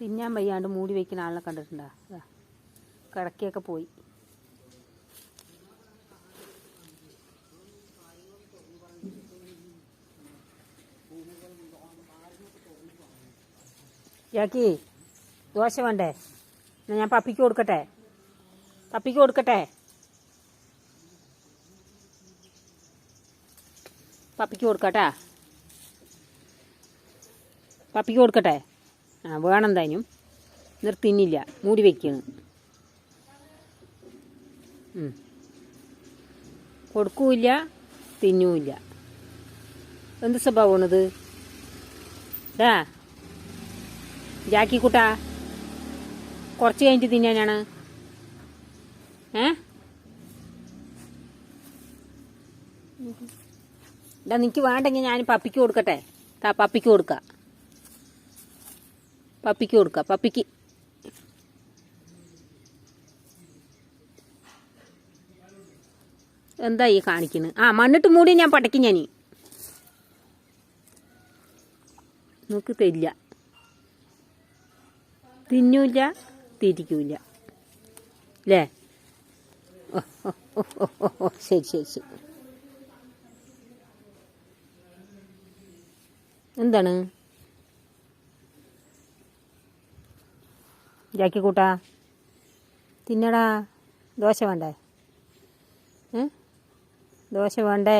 തിന്നാൻ വയ്യാണ്ട് മൂടി വയ്ക്കുന്ന ആളിനെ കണ്ടിട്ടുണ്ടാ? കിടക്കിയൊക്കെ പോയി. ജാക്കി ദോശ വേണ്ടേ? ഞാൻ പപ്പിക്ക് കൊടുക്കട്ടെ? പപ്പിക്ക് കൊടുക്കട്ടെ? പപ്പിക്ക് കൊടുക്കട്ടാ? പപ്പിക്ക് കൊടുക്കട്ടെ? ആ വേണം നിർത്തി നിർത്തിന്നില്ല മൂടി വയ്ക്കുകയാണ് ഉം. കൊടുക്കൂല്ല തിന്നൂല്ല. എന്ത് സ്വഭാവമാണിത്? ഡാ ജാക്കി കുട്ടാ കുറച്ച് കഴിഞ്ഞിട്ട് തിന്നാനാണ്. ഏ? ഡാ നിനക്ക് വേണ്ടെങ്കിൽ ഞാൻ പപ്പിക്ക് കൊടുക്കട്ടെ. താ പപ്പിക്ക് കൊടുക്ക. പപ്പിക്ക് കൊടുക്കുക പപ്പിക്ക്. എന്താ ഈ കാണിക്കുന്നത് ആ മണ്ണിട്ട് മൂടി ഞാൻ പടയ്ക്കും ഞാൻ നോക്ക് തരില്ല. തിന്നൂല്ല തിരിക്കൂല അല്ലേ ശരി ശരി ശരി. എന്താണ്? ജാക്കി കൂട്ടാ തിന്നടാ. ദോശ വേണ്ടേ? ദോശ വേണ്ടേ?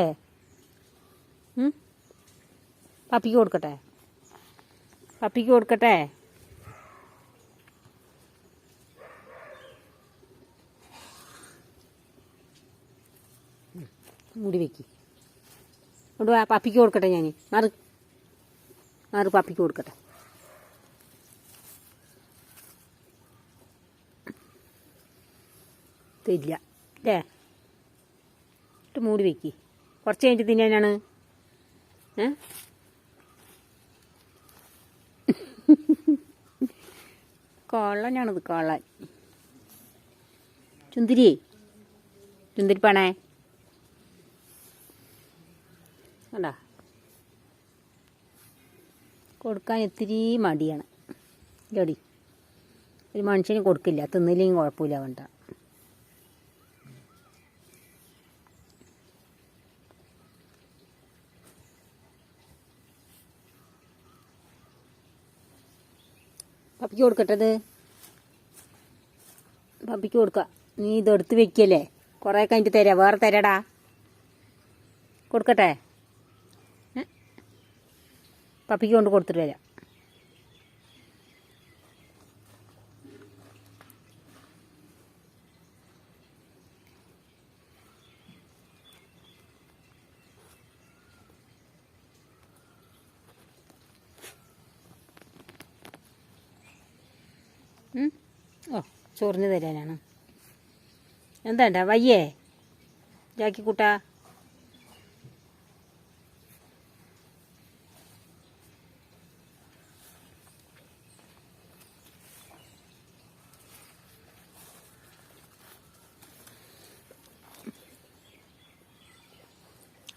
പപ്പിക്ക് കൊടുക്കട്ടെ? പപ്പിക്ക് കൊടുക്കട്ടെ? മുടി വെക്കി. വെക്ക് കൊണ്ട് വാ പപ്പിക്ക് കൊടുക്കട്ടെ ഞാൻ മാറ്. മാറ് പപ്പിക്ക് കൊടുക്കട്ടെ. തരില്ല അല്ലേ ഇട്ട് മൂടി വെക്ക്. കുറച്ച് കഴിഞ്ഞിട്ട് തിന്നാനാണ് ഏ? കൊള്ളനാണിത് കൊള്ളൻ. ചുന്തിരി. ചുന്തിരി പണേ കണ്ടാ? കൊടുക്കാൻ ഇത്തിരി മടിയാണ്. ജോടി ഒരു മനുഷ്യന് കൊടുക്കില്ല തിന്നില്ലെങ്കിൽ കുഴപ്പമില്ല വേണ്ട പപ്പിക്ക് കൊടുക്കട്ടത്? പപ്പിക്ക് കൊടുക്കുക നീ ഇതെടുത്ത് വെക്കല്ലേ? കുറേ കഴിഞ്ഞിട്ട് തരാം. വേറെ തരാടാ. കൊടുക്കട്ടെ? പപ്പിക്ക് കൊണ്ട് കൊടുത്തിട്ട് വരാം. ചൊറിഞ്ഞ് തരാനാണ്. എന്താണ്ടാ? വയ്യേ. ജാക്കി കൂട്ടാ.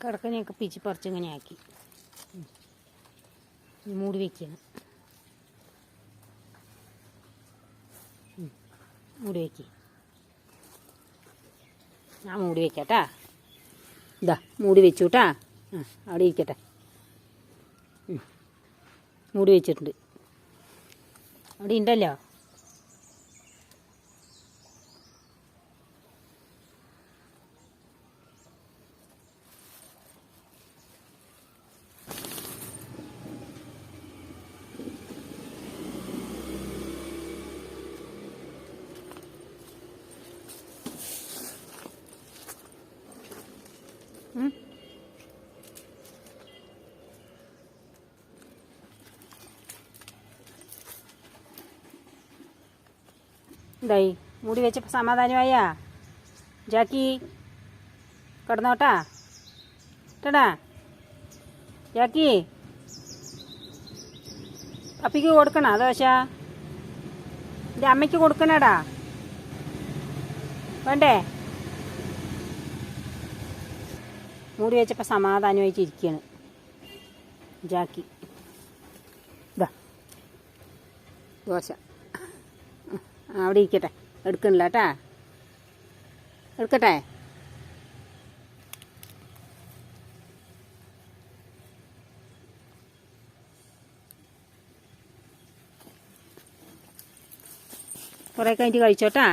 കിടക്കനെയൊക്കെ പിച്ചി പറിച്ചിങ്ങനെ ആക്കി. മൂടി വെക്കണം. മൂടി വയ്ക്ക് ഞാൻ മൂടി വയ്ക്കാട്ടാ ഇതാ മൂടി വെച്ചു കേട്ടാ ആ അവിടെ ഇരിക്കട്ടെ. മൂടി വെച്ചിട്ടുണ്ട്. അവിടെ ഉണ്ടല്ലോ എന്തായി മൂടി വെച്ചപ്പോൾ സമാധാനമായാ. ജാക്കി കിടന്നോട്ടാ. കേട്ടാ ജാക്കി. പപ്പിക്ക് കൊടുക്കണ? ദോശ എന്റെ അമ്മയ്ക്ക് കൊടുക്കണടാ. വേണ്ടേ? മൂടി വെച്ചപ്പോൾ സമാധാനമായിട്ട് ഇരിക്കുകയാണ് ജാക്കി. ഇതാ ദോശ. അവിടെ ഇരിക്കട്ടെ. എടുക്കണില്ല കേട്ടാ. എടുക്കട്ടെ. കുറേ കഴിഞ്ഞിട്ട് കഴിച്ചോട്ടാ